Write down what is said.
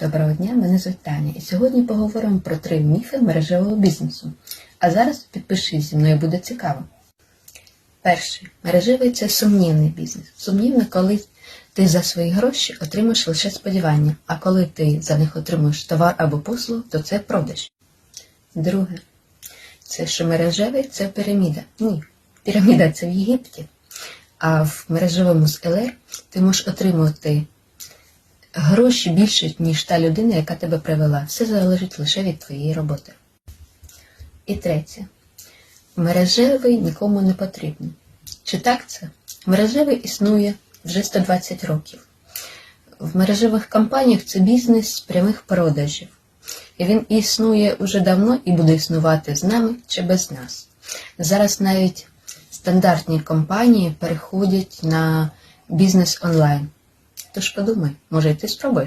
Доброго дня, мене звуть Таня, і сьогодні поговоримо про три міфи мережевого бізнесу. А зараз підпишись зі мною буде цікаво. Перший мережевий це сумнівний бізнес. Сумнівно, коли ти за свої гроші отримаєш лише сподівання, а коли ти за них отримуєш товар або послугу, то це продаж. Друге, це що мережевий це піраміда. Ні, піраміда це в Єгипті. А в мережевому з ЛР ти можеш отримувати гроші більше, ніж та людина, яка тебе привела. Все залежить лише від твоєї роботи. І третє. Мережевий нікому не потрібен. Чи так це? Мережевий існує вже 120 років. В мережевих компаніях це бізнес з прямих продажів. І він існує уже давно і буде існувати з нами чи без нас. Зараз навіть стандартні компанії переходять на бізнес онлайн. Тож подумай, може й ти спробуєш?